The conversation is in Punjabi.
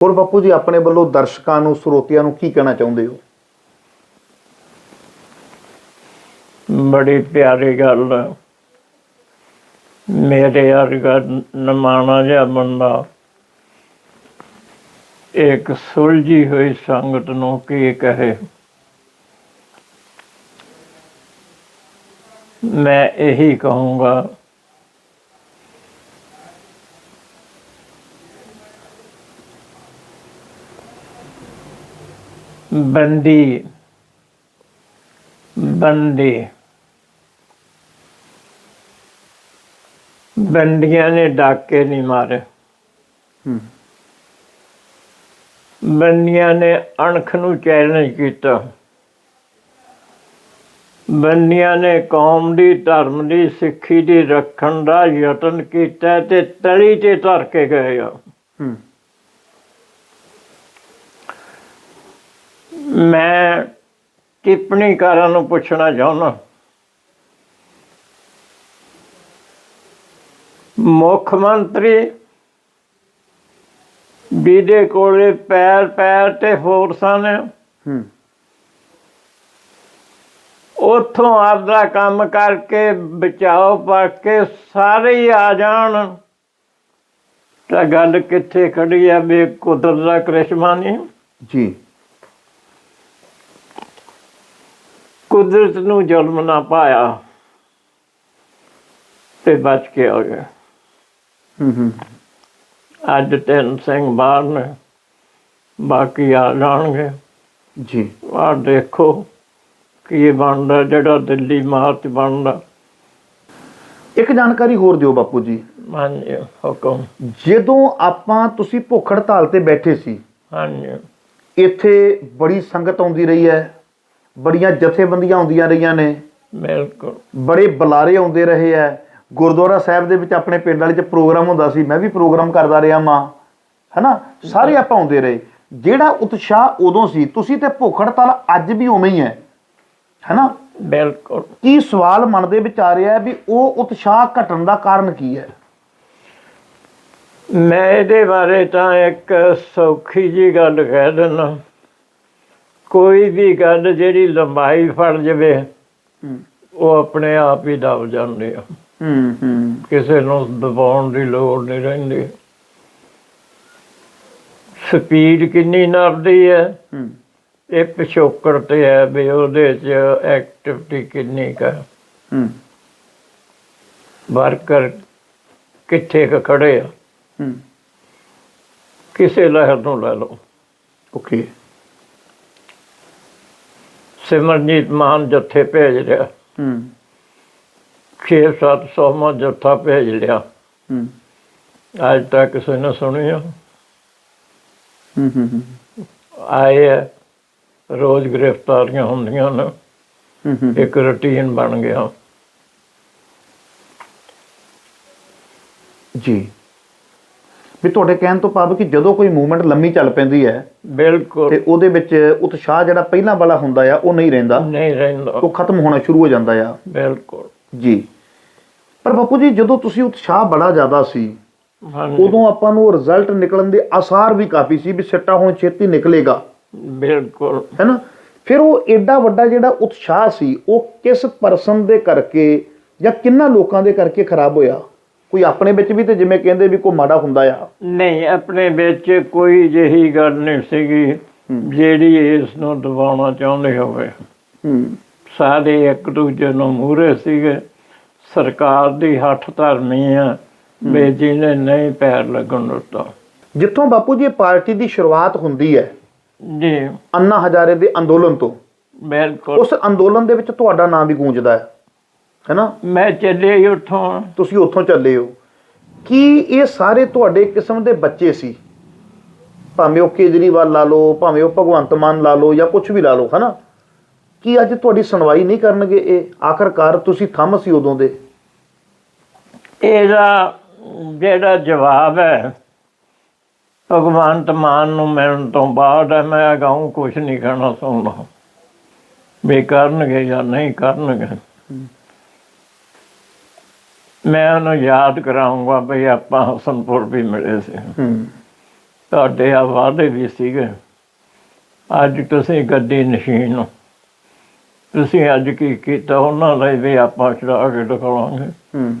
ਹੋਰ ਬਾਪੂ ਜੀ, ਆਪਣੇ ਵੱਲੋਂ ਦਰਸ਼ਕਾਂ ਨੂੰ, ਸਰੋਤਿਆਂ ਨੂੰ ਕੀ ਕਹਿਣਾ ਚਾਹੁੰਦੇ ਹੋ ਬੜੀ ਪਿਆਰੀ ਗੱਲ ਹੈ। ਮੇਰੇ ਵਰਗਾ ਨਮਾਣਾ ਜਿਹਾ ਬੰਦਾ ਇੱਕ ਸੁਲਝੀ ਹੋਈ ਸੰਗਤ ਨੂੰ ਕੀ ਕਹੇ ਮੈਂ ਇਹੀ ਕਹੂੰਗਾ ਬੰਦੀ ਬੰਦੀ। ਬੰਦੀਆਂ ਨੇ ਡਾਕੇ ਨਹੀਂ ਮਾਰੇ। ਬੰਦੀਆਂ ਨੇ ਅਣਖ ਨੂੰ ਚੈਲੰਜ ਕੀਤਾ। ਬੰਦੀਆਂ ਨੇ ਕੌਮ ਦੀ ਧਰਮ ਦੀ ਸਿੱਖੀ ਦੀ ਰੱਖਣ ਦਾ ਯਤਨ ਕੀਤਾ ਤੇ ਤਲੀ ਤੇ ਧਰ ਕੇ ਗਏ ਆ। ਮੈਂ ਟਿੱਪਣੀਕਾਰਾਂ ਨੂੰ ਪੁੱਛਣਾ ਚਾਹੁੰਦਾ। ਮੁੱਖ ਮੰਤਰੀ ਜਿਹਦੇ ਕੋਲੇ ਪੈਰ ਪੈਰ ਤੇ ਫੋਰਸਾਂ ਨੇ ਹੂੰ। ਉਥੋਂ ਆਪਦਾ ਕੰਮ ਕਰਕੇ ਬਚਾਓ ਪਾ ਕੇ ਸਾਰੇ ਹੀ ਆ ਜਾਣ। ਤਾਂ ਗੱਲ ਕਿੱਥੇ ਖੜੀ ਆ ਵੀ ਕੁਦਰਤ ਦਾ ਕ੍ਰਿਸ਼ਮਾ ਨਹੀਂ। ਜੀ। ਕੁਦਰਤ ਨੂੰ ਜ਼ੁਲਮ ਨਾ ਪਾਇਆ ਤੇ ਬਚ ਕੇ ਆ ਗਏ ਹੂੰ ਹੂੰ। ਅੱਜ ਤਿੰਨ ਸਿੰਘ ਬਾਹਰ ਨੇ ਬਾਕੀ ਆ ਜਾਣਗੇ। ਜੀ। ਆ ਦੇਖੋ ਕੀ ਬਣਦਾ ਜਿਹੜਾ ਦਿੱਲੀ ਮਾਰਚ ਬਣਦਾ। ਇੱਕ ਜਾਣਕਾਰੀ ਹੋਰ ਦਿਓ ਬਾਪੂ ਜੀ। ਹਾਂਜੀ ਹੁਕਮ। ਜਦੋਂ ਆਪਾਂ ਤੁਸੀਂ ਭੁੱਖ ਹੜਤਾਲ ਤੇ ਬੈਠੇ ਸੀ ਹਾਂਜੀ। ਇੱਥੇ ਬੜੀ ਸੰਗਤ ਆਉਂਦੀ ਰਹੀ ਹੈ। ਬੜੀਆਂ ਜਥੇਬੰਦੀਆਂ ਆਉਂਦੀਆਂ ਰਹੀਆਂ ਨੇ। ਬਿਲਕੁਲ। ਬੜੇ ਬੁਲਾਰੇ ਆਉਂਦੇ ਰਹੇ ਹੈ ਗੁਰਦੁਆਰਾ ਸਾਹਿਬ ਦੇ ਵਿੱਚ ਆਪਣੇ ਪਿੰਡ ਵਾਲੇ ਚ ਪ੍ਰੋਗਰਾਮ ਹੁੰਦਾ ਸੀ ਮੈਂ ਵੀ ਪ੍ਰੋਗਰਾਮ ਕਰਦਾ ਰਿਹਾ ਮਾਂ ਹੈਨਾ? ਸਾਰੇ ਆਪਾਂ ਆਉਂਦੇ ਰਹੇ। ਜਿਹੜਾ ਉਤਸ਼ਾਹ ਉਦੋਂ ਸੀ ਤੁਸੀਂ ਤੇ ਭੁੱਖ ਹੜਤਾਲ ਅੱਜ ਵੀ ਉਵੇਂ ਹੀ ਹੈ ਹੈਨਾ? ਬਿਲਕੁਲ। ਕੀ ਸਵਾਲ ਮਨ ਦੇ ਵਿੱਚ ਆ ਰਿਹਾ ਹੈ ਵੀ ਉਹ ਉਤਸ਼ਾਹ ਘਟਣ ਦਾ ਕਾਰਨ ਕੀ ਹੈ ਮੈਂ ਇਹਦੇ ਬਾਰੇ ਤਾਂ ਇੱਕ ਸੌਖੀ ਜੀ ਗੱਲ ਕਹਿ ਦਿੰਦਾ। ਕੋਈ ਵੀ ਗੱਲ ਜਿਹੜੀ ਲੰਬਾਈ ਫੜ ਜਵੇ ਉਹ ਆਪਣੇ ਆਪ ਹੀ ਦਬ ਜਾਂਦੇ ਆ। ਹੂੰ ਹੂੰ। ਕਿਸੇ ਨੂੰ ਦਬਾਉਣ ਦੀ ਲੋੜ ਨਹੀਂ ਰਹਿੰਦੀ। ਸਪੀਡ ਕਿੰਨੀ ਨੱਪਦੀ ਹੈ? ਹੂੰ। ਇਹ ਪਿਛੋਕੜ ਤੇ ਹੈ ਵੀ ਉਹਦੇ ਚ ਐਕਟਿਵਿਟੀ ਕਿੰਨੀ ਕਾ ਹੂੰ। ਵਰਕਰ ਕਿੱਥੇ ਕੁ ਖੜੇ ਆ? ਹੂੰ। ਕਿਸੇ ਲਹਿਰ ਨੂੰ ਲੈ ਲਓ। ਓਕੇ। ਸਿਮਰਨਜੀਤ ਮਾਨ ਜੱਥੇ ਭੇਜ ਰਿਹਾ। ਹੂੰ। 6-700 ਮਾ ਜੱਥਾ ਭੇਜ ਲਿਆ। ਹੂੰ। ਅੱਜ ਤੱਕ ਕਿਸੇ ਨੇ ਸੁਣਿਆ? ਹੂੰ ਹੂੰ ਆਏ ਰੋਜ਼ ਗ੍ਰਿਫਤਾਰੀਆਂ ਹੁੰਦੀਆਂ ਨੇ। ਇੱਕ ਰੁਟੀਨ ਬਣ ਗਿਆ। ਜੀ। ਵੀ ਤੁਹਾਡੇ ਕਹਿਣ ਤੋਂ ਭਾਵ ਕਿ ਜਦੋਂ ਕੋਈ ਮੂਵਮੈਂਟ ਲੰਮੀ ਚੱਲ ਪੈਂਦੀ ਹੈ ਬਿਲਕੁਲ। ਤੇ ਉਹਦੇ ਵਿੱਚ ਉਤਸ਼ਾਹ ਜਿਹੜਾ ਪਹਿਲਾਂ ਵਾਲਾ ਹੁੰਦਾ ਆ ਉਹ ਨਹੀਂ ਰਹਿੰਦਾ। ਨਹੀਂ ਰਹਿੰਦਾ। ਉਹ ਖਤਮ ਹੋਣਾ ਸ਼ੁਰੂ ਹੋ ਜਾਂਦਾ ਆ। ਬਿਲਕੁਲ। ਜੀ। ਪਰ ਬਾਪੂ ਜੀ ਜਦੋਂ ਤੁਸੀਂ ਉਤਸ਼ਾਹ ਬੜਾ ਜ਼ਿਆਦਾ ਸੀ ਉਦੋਂ ਆਪਾਂ ਨੂੰ ਰਿਜ਼ਲਟ ਨਿਕਲਣ ਦੇ ਆਸਾਰ ਵੀ ਕਾਫੀ ਸੀ ਵੀ ਸਿੱਟਾ ਹੁਣ ਛੇਤੀ ਨਿਕਲੇਗਾ। ਬਿਲਕੁਲ। ਹੈਨਾ ਫਿਰ ਉਹ ਐਡਾ ਵੱਡਾ ਜਿਹੜਾ ਉਤਸ਼ਾਹ ਸੀ ਉਹ ਕਿਸ ਪਰਸਨ ਦੇ ਕਰਕੇ ਜਾਂ ਕਿੰਨਾ ਲੋਕਾਂ ਦੇ ਕਰਕੇ ਖਰਾਬ ਹੋਇਆ? ਕੋਈ ਆਪਣੇ ਵਿੱਚ ਵੀ ਤੇ ਜਿਵੇਂ ਕਹਿੰਦੇ ਵੀ ਕੋਈ ਮਾੜਾ ਹੁੰਦਾ ਆ? ਨਹੀਂ ਆਪਣੇ ਵਿੱਚ ਕੋਈ ਜਿਹੀ ਗੱਲ ਨਹੀਂ ਸੀਗੀ ਜਿਹੜੀ ਇਸ ਨੂੰ ਦਬਾਉਣਾ ਚਾਹੁੰਦੇ ਹੋਵੇ। ਸਾਰੇ ਇੱਕ ਦੂਜੇ ਨੂੰ ਮੂਹਰੇ ਸੀਗੇ। ਸਰਕਾਰ ਦੀ ਹੱਠ ਧਰਮੀ ਆ ਵੀ ਜਿਹਨੇ ਨਹੀਂ ਪੈਰ ਲੱਗਣ ਦਿੱਤਾ। ਜਿੱਥੋਂ ਬਾਪੂ ਜੀ ਪਾਰਟੀ ਦੀ ਸ਼ੁਰੂਆਤ ਹੁੰਦੀ ਹੈ ਜੀ। ਅੰਨਾ ਹਜ਼ਾਰੇ ਦੇ ਅੰਦੋਲਨ ਤੋਂ ਬਿਲਕੁਲ। ਉਸ ਅੰਦੋਲਨ ਦੇ ਵਿੱਚ ਤੁਹਾਡਾ ਨਾਮ ਵੀ ਗੂੰਜਦਾ ਹੈ? ਹੈਨਾ? ਮੈਂ ਚੱਲੇ ਹੀ ਉੱਥੋਂ। ਤੁਸੀਂ ਉੱਥੋਂ ਚੱਲੇ ਹੋ। ਕੀ ਇਹ ਸਾਰੇ ਤੁਹਾਡੇ ਕਿਸਮ ਦੇ ਬੱਚੇ ਸੀ? ਭਾਵੇਂ ਉਹ ਕੇਜਰੀਵਾਲ ਲਾ ਲਓ ਭਾਵੇਂ ਉਹ ਭਗਵੰਤ ਮਾਨ ਲਾ ਲਓ ਜਾਂ ਕੁਝ ਵੀ ਲਾ ਲਓ ਹਨਾ? ਕੀ ਅੱਜ ਤੁਹਾਡੀ ਸੁਣਵਾਈ ਨਹੀਂ ਕਰਨਗੇ ਇਹ? ਆਖਰਕਾਰ ਤੁਸੀਂ ਥੰਮ ਸੀ ਉਦੋਂ ਦੇ। ਇਹਦਾ ਜਿਹੜਾ ਜਵਾਬ ਹੈ ਭਗਵੰਤ ਮਾਨ ਨੂੰ ਮਿਲਣ ਤੋਂ ਬਾਅਦ ਹੈ, ਮੈਂ ਅਗਾਊਂ ਕੁਝ ਨਹੀਂ ਕਹਿਣਾ ਚਾਹੁੰਦਾ। ਵੀ ਕਰਨਗੇ ਜਾਂ ਨਹੀਂ ਕਰਨਗੇ। ਮੈਂ ਉਹਨੂੰ ਯਾਦ ਕਰਾਉਂਗਾ ਵੀ ਆਪਾਂ ਹਸਨਪੁਰ ਵੀ ਮਿਲੇ ਸੀ। ਹੂੰ। ਤੁਹਾਡੇ ਆ ਵਾਅਦੇ ਵੀ ਸੀਗੇ। ਅੱਜ ਤੁਸੀਂ ਗੱਡੀ ਨਸ਼ੀਨ ਹੋ। ਤੁਸੀਂ ਅੱਜ ਕੀ ਕੀਤਾ? ਉਹਨਾਂ ਲਈ ਵੀ ਆਪਾਂ ਚੜਾ ਕੇ ਦਿਖਾਵਾਂਗੇ। ਹੂੰ।